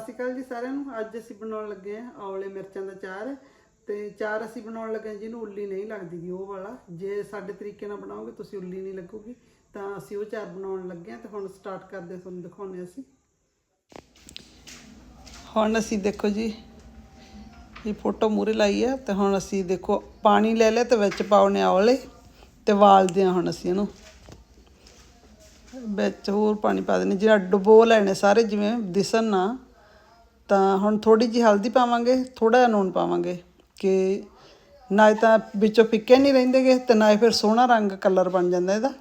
ਸਤਿ ਸ਼੍ਰੀ ਅਕਾਲ ਜੀ ਸਾਰਿਆਂ ਨੂੰ। ਅੱਜ ਅਸੀਂ ਬਣਾਉਣ ਲੱਗੇ ਆ ਔਲੇ ਮਿਰਚਾਂ ਦਾ ਚਾਰ। ਤੇ ਚਾਰ ਅਸੀਂ ਬਣਾਉਣ ਲੱਗੇ ਹਾਂ ਜਿਹਨੂੰ ਉੱਲੀ ਨਹੀਂ ਲੱਗਦੀ ਗੀ, ਉਹ ਵਾਲਾ। ਜੇ ਸਾਡੇ ਤਰੀਕੇ ਨਾਲ ਬਣਾਓਗੇ, ਤੁਸੀਂ ਉੱਲੀ ਨਹੀਂ ਲੱਗੂਗੀ। ਤਾਂ ਅਸੀਂ ਉਹ ਚਾਰ ਬਣਾਉਣ ਲੱਗੇ ਆ ਤੇ ਹੁਣ ਸਟਾਰਟ ਕਰਦੇ ਤੁਹਾਨੂੰ ਦਿਖਾਉਣੇ ਅਸੀਂ। ਹੁਣ ਅਸੀਂ ਦੇਖੋ ਜੀ, ਇਹ ਫੋਟੋ ਮੂਰੇ ਲਾਈ ਹੈ ਤੇ ਹੁਣ ਅਸੀਂ ਦੇਖੋ ਪਾਣੀ ਲੈ ਲਿਆ ਤੇ ਵਿੱਚ ਪਾਉਣੇ ਔਲੇ ਤੇ ਵਾਲਦੇ ਹਾਂ ਹੁਣ ਅਸੀਂ ਇਹਨੂੰ। ਵਿੱਚ ਹੋਰ ਪਾਣੀ ਪਾ ਦੇਣੇ। ਜਿਹੜਾ ਡੁਬੋ ਲੈਣੇ ਸਾਰੇ ਜਿਵੇਂ ਦਿਸਣ ਨਾ ਤਾਂ ਹੁਣ ਥੋੜੀ ਜਿਹੀ ਹਲਦੀ ਪਾਵਾਂਗੇ ਥੋੜਾ ਜਿਹਾ ਨੂਣ ਪਾਵਾਂਗੇ ਕਿ ਨਾ ਤਾਂ ਵਿੱਚੋਂ ਫਿੱਕੇ ਨਹੀਂ ਰਹਿੰਦੇਗੇ ਤੇ ਨਾ ਹੀ ਫਿਰ ਸੋਹਣਾ ਰੰਗ ਕਲਰ ਬਣ ਜਾਂਦਾ ਇਹਦਾ।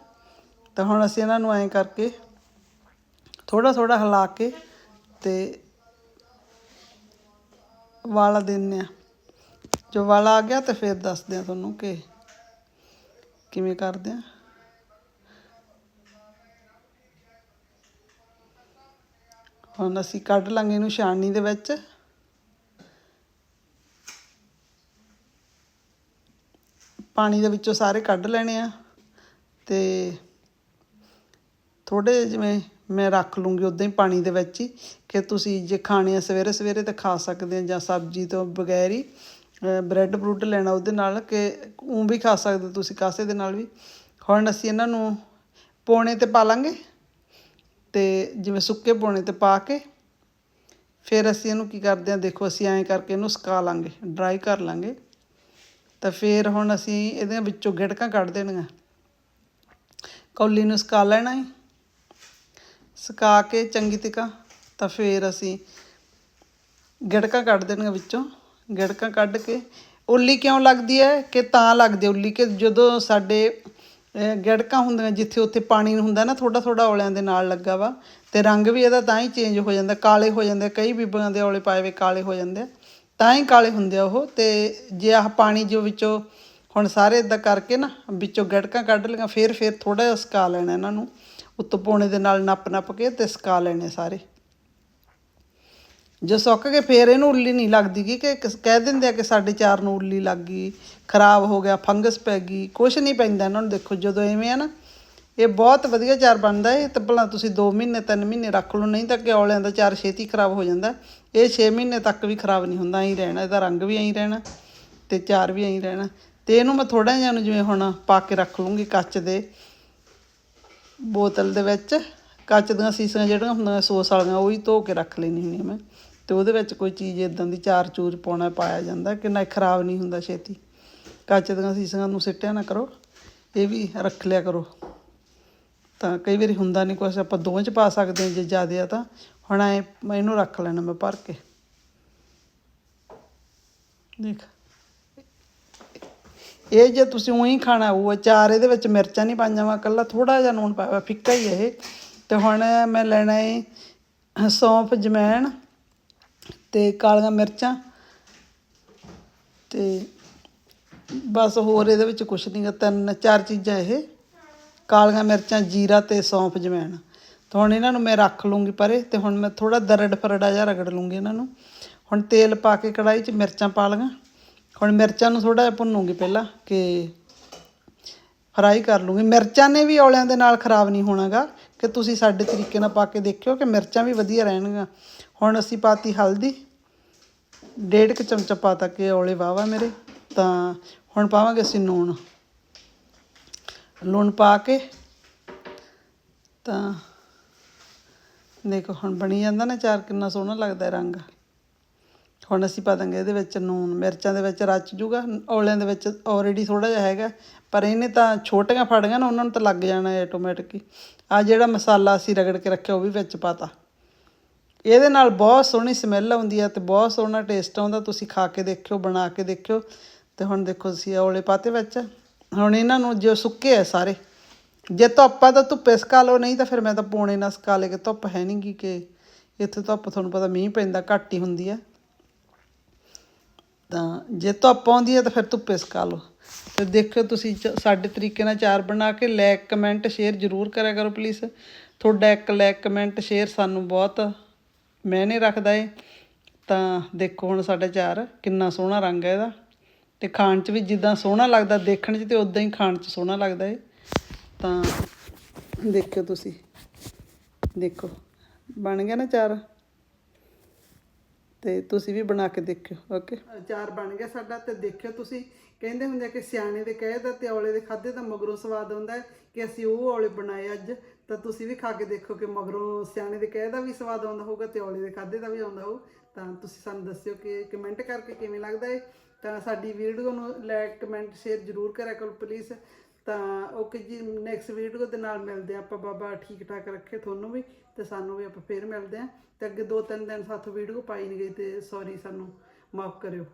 ਤਾਂ ਹੁਣ ਅਸੀਂ ਇਹਨਾਂ ਨੂੰ ਐਂ ਕਰਕੇ ਥੋੜਾ ਥੋੜਾ ਹਿਲਾ ਕੇ ਤੇ ਵਾਲਾ ਦਿੰਨੇ ਆ ਜੋ ਵਾਲਾ ਆ ਗਿਆ ਤੇ ਫਿਰ ਦੱਸਦੇ ਆ ਤੁਹਾਨੂੰ ਕਿ ਕਿਵੇਂ ਕਰਦੇ ਆ ਹੁਣ ਅਸੀਂ ਕੱਢ ਲਾਂਗੇ ਇਹਨੂੰ ਛਾਣਨੀ ਦੇ ਵਿੱਚ। ਪਾਣੀ ਦੇ ਵਿੱਚੋਂ ਸਾਰੇ ਕੱਢ ਲੈਣੇ ਆ ਤੇ ਥੋੜੇ ਜਿਵੇਂ ਮੈਂ ਰੱਖ ਲੂੰਗੀ ਉਦਾਂ ਹੀ ਪਾਣੀ ਦੇ ਵਿੱਚ ਹੀ ਕਿ ਤੁਸੀਂ ਜੇ ਖਾਣੇ ਆ ਸਵੇਰੇ ਸਵੇਰੇ ਤਾਂ ਖਾ ਸਕਦੇ ਆ ਜਾਂ ਸਬਜ਼ੀ ਤੋਂ ਬਗੈਰ ਹੀ ਬ੍ਰੈਡ ਬਰੂਡ ਲੈਣਾ ਉਹਦੇ ਨਾਲ ਕਿ ਉਹ ਵੀ ਖਾ ਸਕਦੇ ਤੁਸੀਂ ਕਾਸੇ ਦੇ ਨਾਲ ਵੀ। ਹੁਣ ਅਸੀਂ ਇਹਨਾਂ ਨੂੰ ਪੌਣੇ ਤੇ ਪਾ ਲਾਂਗੇ। ਤੇ ਜਿਵੇਂ ਸੁੱਕੇ ਪੌਣੇ ਤੇ ਪਾ ਕੇ ਫਿਰ ਅਸੀਂ ਇਹਨੂੰ ਕੀ ਕਰਦੇ ਆ ਦੇਖੋ ਅਸੀਂ ਐਂ ਕਰਕੇ ਇਹਨੂੰ ਸੁਕਾ ਲਾਂਗੇ ਡਰਾਈ ਕਰ ਲਾਂਗੇ। ਤਾਂ ਫਿਰ ਹੁਣ ਅਸੀਂ ਇਹਦੇ ਵਿੱਚੋਂ ਗਿੜਕਾਂ ਕੱਢ ਦੇਣੀਆਂ। ਕੌਲੀ ਨੂੰ ਸੁਕਾ ਲੈਣਾ ਹੈ ਸੁਕਾ ਕੇ ਚੰਗੀ ਤਰ੍ਹਾਂ ਤਾਂ ਫਿਰ ਅਸੀਂ ਗਿੜਕਾਂ ਕੱਢ ਦੇਣੀਆਂ ਵਿੱਚੋਂ। ਗਿੜਕਾਂ ਕੱਢ ਕੇ, ਉੱਲੀ ਕਿਉਂ ਲੱਗਦੀ ਹੈ ਕਿ ਤਾਂ ਲੱਗਦੀ ਉੱਲੀ ਕਿ ਜਦੋਂ ਸਾਡੇ ਗੜਕਾਂ ਹੁੰਦੀਆਂ ਜਿੱਥੇ ਉੱਥੇ ਪਾਣੀ ਹੁੰਦਾ ਨਾ ਥੋੜਾ ਥੋੜਾ ਔਲਿਆਂ ਦੇ ਨਾਲ ਲੱਗਾ ਵਾ। ਤੇ ਰੰਗ ਵੀ ਇਹਦਾ ਤਾਂ ਹੀ ਚੇਂਜ ਹੋ ਜਾਂਦਾ, ਕਾਲੇ ਹੋ ਜਾਂਦੇ ਕਈ ਬੀਬੀਆਂ ਦੇ ਔਲੇ ਪਾਏ ਵੇ ਕਾਲੇ ਹੋ ਜਾਂਦੇ ਆ, ਤਾਂ ਹੀ ਕਾਲੇ ਹੁੰਦੇ ਆ ਉਹ। ਤੇ ਜੇ ਆਹ ਪਾਣੀ ਜੋ ਵਿੱਚੋਂ ਹੁਣ ਸਾਰੇ ਇਦਾਂ ਕਰਕੇ ਨਾ, ਵਿੱਚੋਂ ਗੜਕਾਂ ਕੱਢ ਲਈਆਂ, ਫਿਰ ਫਿਰ ਥੋੜਾ ਜਿਹਾ ਸੁਕਾ ਲੈਣਾ ਇਹਨਾਂ ਨੂੰ, ਉੱਤੋਂ ਪੌਣੇ ਦੇ ਨਾਲ ਨੱਪ ਨੱਪ ਕੇ ਤੇ ਸੁਕਾ ਲੈਣੇ ਸਾਰੇ। ਜੇ ਸੁੱਕ ਕੇ ਫੇਰ ਇਹਨੂੰ ਉੱਲੀ ਨਹੀਂ ਲੱਗਦੀ ਗੀ ਕਿ ਕਿਸ- ਕਹਿ ਦਿੰਦੇ ਆ ਕਿ ਸਾਡੇ ਚਾਰ ਨੂੰ ਉੱਲੀ ਲੱਗ ਗਈ, ਖਰਾਬ ਹੋ ਗਿਆ, ਫੰਗਸ ਪੈ ਗਈ, ਕੁਛ ਨਹੀਂ ਪੈਂਦਾ ਇਹਨਾਂ ਨੂੰ ਦੇਖੋ, ਜਦੋਂ ਐਵੇਂ ਆ ਨਾ, ਇਹ ਬਹੁਤ ਵਧੀਆ ਚਾਰ ਬਣਦਾ ਹੈ ਤਾਂ ਭਲਾ ਤੁਸੀਂ 2 ਮਹੀਨੇ 3 ਮਹੀਨੇ ਰੱਖ ਲਓ, ਨਹੀਂ ਤਾਂ ਕਿ ਔਲਿਆਂ ਦਾ ਚਾਰ ਛੇਤੀ ਖਰਾਬ ਹੋ ਜਾਂਦਾ, ਇਹ 6 ਮਹੀਨੇ ਤੱਕ ਵੀ ਖਰਾਬ ਨਹੀਂ ਹੁੰਦਾ, ਐਂ ਰਹਿਣਾ, ਇਹਦਾ ਰੰਗ ਵੀ ਐਂ ਰਹਿਣਾ, ਤੇ ਚਾਰ ਵੀ ਐਂ ਰਹਿਣਾ, ਤੇ ਇਹਨੂੰ ਮੈਂ ਥੋੜਾ ਜਿਹਾ ਨੂੰ ਜਿਵੇਂ ਹੁਣ ਪਾ ਕੇ ਰੱਖ ਲੂੰਗੀ ਕੱਚ ਦੇ ਬੋਤਲ ਦੇ ਵਿੱਚ, ਕੱਚ ਦੀਆਂ ਸੀਸੀਆਂ ਜਿਹੜੀਆਂ ਹੁੰਦੀਆਂ, ਸੋਸ ਵਾਲੀਆਂ, ਉਹ ਹੀ ਧੋ ਕੇ ਰੱਖ ਲੈਣੀ ਹੁੰਦੀ ਹਾਂ ਮੈਂ। ਤੇ ਉਹਦੇ ਵਿੱਚ ਕੋਈ ਚੀਜ਼ ਇਦਾਂ ਦੀ ਚਾਰ ਚੂਰ ਪਾਉਣਾ ਪਾਇਆ ਜਾਂਦਾ ਕਿ ਨਾ ਇਹ ਖਰਾਬ ਨਹੀਂ ਹੁੰਦਾ ਛੇਤੀ। ਕੱਚ ਦੀਆਂ ਸੀਸੀਆਂ ਨੂੰ ਸਿੱਟਿਆ ਨਾ ਕਰੋ, ਇਹ ਵੀ ਰੱਖ ਲਿਆ ਕਰੋ। ਤਾਂ ਕਈ ਵਾਰੀ ਹੁੰਦਾ ਨਹੀਂ ਕੁਛ, ਆਪਾਂ ਦੋਵਾਂ ਚ ਪਾ ਸਕਦੇ ਹਾਂ ਜੇ ਜ਼ਿਆਦਾ ਆ ਤਾਂ। ਹੁਣ ਐ, ਮੈਂ ਇਹਨੂੰ ਰੱਖ ਲੈਣਾ ਮੈਂ ਭਰ ਕੇ। ਦੇਖ। ਇਹ ਜੇ ਤੁਸੀਂ ਉਹੀ ਖਾਣਾ ਉਹ ਚਾਰ ਇਹਦੇ ਵਿੱਚ ਮਿਰਚਾਂ ਨਹੀਂ ਪਾਈਆਂ ਵਾ ਕੱਲਾ ਥੋੜਾ ਜਿਹਾ ਨੂਣ ਪਾਇਆ ਫਿੱਕਾ ਹੀ ਇਹ। ਤੇ ਹੁਣ ਮੈਂ ਲੈਣਾ ਹੈ ਸੌਂਫ, ਜਮੈਣ ਅਤੇ ਕਾਲੀਆਂ ਮਿਰਚਾਂ ਅਤੇ ਬਸ ਹੋਰ ਇਹਦੇ ਵਿੱਚ ਕੁਛ ਨਹੀਂ ਤਿੰਨ, ਚਾਰ ਚੀਜ਼ਾਂ ਇਹ। ਕਾਲੀਆਂ ਮਿਰਚਾਂ, ਜੀਰਾ ਅਤੇ ਸੌਂਫ ਜਵੈਣ। ਤਾਂ ਹੁਣ ਇਹਨਾਂ ਨੂੰ ਮੈਂ ਰੱਖ ਲੂੰਗੀ ਪਰੇ ਤੇ ਹੁਣ ਮੈਂ ਥੋੜਾ ਦਰੜ ਫਰੜਾ ਜਿਹਾ ਰਗੜ ਲੂੰਗੀ ਇਹਨਾਂ ਨੂੰ। ਹੁਣ ਤੇਲ ਪਾ ਕੇ ਕੜਾਈ 'ਚ ਮਿਰਚਾਂ ਪਾ ਲਈਆਂ ਹੁਣ ਮਿਰਚਾਂ ਨੂੰ ਥੋੜਾ ਜਿਹਾ ਭੁੰਨੂੰਗੀ ਪਹਿਲਾਂ ਕਿ ਫਰਾਈ ਕਰ ਲੂੰਗੀ। ਮਿਰਚਾਂ ਨੇ ਵੀ ਔਲਿਆਂ ਦੇ ਨਾਲ ਖਰਾਬ ਨਹੀਂ ਹੋਣਾਗਾ ਕਿ ਤੁਸੀਂ ਸਾਡੇ ਤਰੀਕੇ ਨਾਲ ਪਾ ਕੇ ਦੇਖਿਓ ਕਿ ਮਿਰਚਾਂ ਵੀ ਵਧੀਆ ਰਹਿਣਗੀਆਂ। ਹੁਣ ਅਸੀਂ ਪਾਤੀ ਹਲਦੀ। ਡੇਢ ਕੁ ਚਮਚਾ ਪਾਤਾ ਕਿ ਔਲੇ ਵਾਵਾ ਮੇਰੇ। ਤਾਂ ਹੁਣ ਪਾਵਾਂਗੇ ਅਸੀਂ ਨੂਣ ਲੂਣ ਪਾ ਕੇ ਤਾਂ ਦੇਖੋ ਹੁਣ ਬਣੀ ਜਾਂਦਾ ਨਾ ਚਾਰ ਕਿੰਨਾ ਸੋਹਣਾ ਲੱਗਦਾ ਰੰਗ। ਹੁਣ ਅਸੀਂ ਪਾ ਦਾਂਗੇ ਇਹਦੇ ਵਿੱਚ ਨੂਨ ਮਿਰਚਾਂ ਦੇ ਵਿੱਚ ਰਚ ਜੂਗਾ। ਔਲਿਆਂ ਦੇ ਵਿੱਚ ਆਲਰੇਡੀ ਥੋੜਾ ਜਿਹਾ ਹੈਗਾ। ਪਰ ਇਹਨੇ ਤਾਂ ਛੋਟੀਆਂ ਫੜੀਆਂ ਨਾ, ਉਹਨਾਂ ਨੂੰ ਤਾਂ ਲੱਗ ਜਾਣਾ ਹੈ ਆਟੋਮੈਟਿਕ ਹੀ। ਆ ਜਿਹੜਾ ਮਸਾਲਾ ਅਸੀਂ ਰਗੜ ਕੇ ਰੱਖਿਆ, ਉਹ ਵੀ ਵਿੱਚ ਪਾਤਾ। ਇਹਦੇ ਨਾਲ ਬਹੁਤ ਸੋਹਣੀ ਸਮੈਲ ਆਉਂਦੀ ਹੈ ਤੇ ਬਹੁਤ ਸੋਹਣਾ ਟੇਸਟ ਆਉਂਦਾ। ਤੁਸੀਂ ਖਾ ਕੇ ਦੇਖਿਓ, ਬਣਾ ਕੇ ਦੇਖਿਓ। ਤੇ ਹੁਣ ਦੇਖੋ ਤੁਸੀਂ ਔਲੇ ਪਾਤੇ ਵਿੱਚ। ਹੁਣ ਇਹਨਾਂ ਨੂੰ ਜੋ ਸੁੱਕੇ ਆ ਸਾਰੇ, ਜੇ ਧੁੱਪਾ ਤਾਂ ਧੁੱਪੇ ਸੁਕਾ ਲਓ, ਨਹੀਂ ਤਾਂ ਫਿਰ ਮੈਂ ਤਾਂ ਪੌਣੇ ਨਾਲ ਸੁਕਾ ਲੇ ਕਿ ਧੁੱਪ ਹੈ ਨਹੀਂ ਗੀ ਕਿ ਇੱਥੇ ਧੁੱਪ ਤੁਹਾਨੂੰ ਪਤਾ ਮੀਂਹ ਪੈਂਦਾ, ਘੱਟ ਹੀ ਹੁੰਦੀ ਹੈ ਤਾਂ ਜੇ ਧੁੱਪ ਆਉਂਦੀ ਹੈ ਤਾਂ ਫਿਰ ਧੁੱਪੇ ਸਕਾ ਲਓ। ਤੇ ਦੇਖਿਓ ਤੁਸੀਂ ਚ- ਸਾਡੇ ਤਰੀਕੇ ਨਾਲ ਚਾਰ ਬਣਾ ਕੇ ਲਾਇਕ ਕਮੈਂਟ ਸ਼ੇਅਰ ਜ਼ਰੂਰ ਕਰਿਆ ਕਰੋ ਪਲੀਜ਼ ਤੁਹਾਡਾ ਇੱਕ ਲਾਇਕ ਕਮੈਂਟ ਸ਼ੇਅਰ ਸਾਨੂੰ ਬਹੁਤ ਮਾਇਨੇ ਰੱਖਦਾ ਏ ਤਾਂ ਦੇਖੋ ਹੁਣ ਸਾਡਾ ਚਾਰ, ਕਿੰਨਾ ਸੋਹਣਾ ਰੰਗ ਹੈ ਇਹਦਾ। ਤੇ ਖਾਣ 'ਚ ਵੀ ਜਿੱਦਾਂ ਸੋਹਣਾ ਲੱਗਦਾ, ਦੇਖਣ 'ਚ ਤੇ ਉਦਾਂ ਹੀ ਖਾਣ 'ਚ ਸੋਹਣਾ ਲੱਗਦਾ ਏ ਤਾਂ ਦੇਖਿਓ ਤੁਸੀਂ। ਦੇਖੋ, ਬਣ ਗਿਆ ਨਾ ਚਾਰ? ਤੇ ਤੁਸੀਂ ਵੀ ਬਣਾ ਕੇ ਦੇਖਿਓ, ਓਕੇ? ਚਾਰ ਬਣ ਗਿਆ ਸਾਡਾ ਤੇ ਦੇਖਿਓ ਤੁਸੀਂ। ਕਹਿੰਦੇ ਹੁੰਦੇ ਆ ਕਿ ਸਿਆਣੇ ਦੇ ਕਹੇ ਦਾ ਤੇ ਔਲੇ ਦੇ ਖਾਦੇ ਦਾ ਮਗਰੋਂ ਸਵਾਦ ਆਉਂਦਾ ਹੈ ਕਿ ਅਸੀਂ ਉਹ ਔਲੇ ਬਣਾਏ ਅੱਜ। ਤਾਂ ਤੁਸੀਂ ਵੀ ਖਾ ਕੇ ਦੇਖੋ ਕਿ ਮਗਰੋਂ ਸਿਆਣੇ ਦੇ ਕਹੇ ਦਾ ਵੀ ਸਵਾਦ ਆਉਂਦਾ ਹੋਊਗਾ ਤੇ ਔਲੇ ਦੇ ਖਾਦੇ ਦਾ ਵੀ ਆਉਂਦਾ ਹੋਊ। ਤਾਂ ਤੁਸੀਂ ਸਾਨੂੰ ਦੱਸਿਓ ਕਿ ਕਮੈਂਟ ਕਰਕੇ ਕਿਵੇਂ ਲੱਗਦਾ ਹੈ ਤਾਂ ਸਾਡੀ ਵੀਡੀਓ ਨੂੰ ਲਾਈਕ ਕਮੈਂਟ ਸ਼ੇਅਰ ਜ਼ਰੂਰ ਕਰਿਆ ਕਰੋ ਪਲੀਜ਼ ਤਾਂ ਓਕੇ ਜੀ ਨੈਕਸਟ ਵੀਡੀਓ ਦੇ ਨਾਲ ਮਿਲਦੇ ਹਾਂ ਆਪਾਂ। ਬਾਬਾ ਠੀਕ ਠਾਕ ਰੱਖੇ ਤੁਹਾਨੂੰ ਵੀ ਤੇ ਸਾਨੂੰ ਵੀ ਆਪਾਂ ਫੇਰ ਮਿਲਦੇ ਹਾਂ। ਤੇ ਅੱਗੇ ਦੋ ਤਿੰਨ ਦਿਨ ਸਾਥੋਂ ਵੀਡੀਓ ਪਾਈ ਨਹੀਂ ਗਈ ਤੇ ਸੌਰੀ ਸਾਨੂੰ ਮਾਫ ਕਰਿਓ।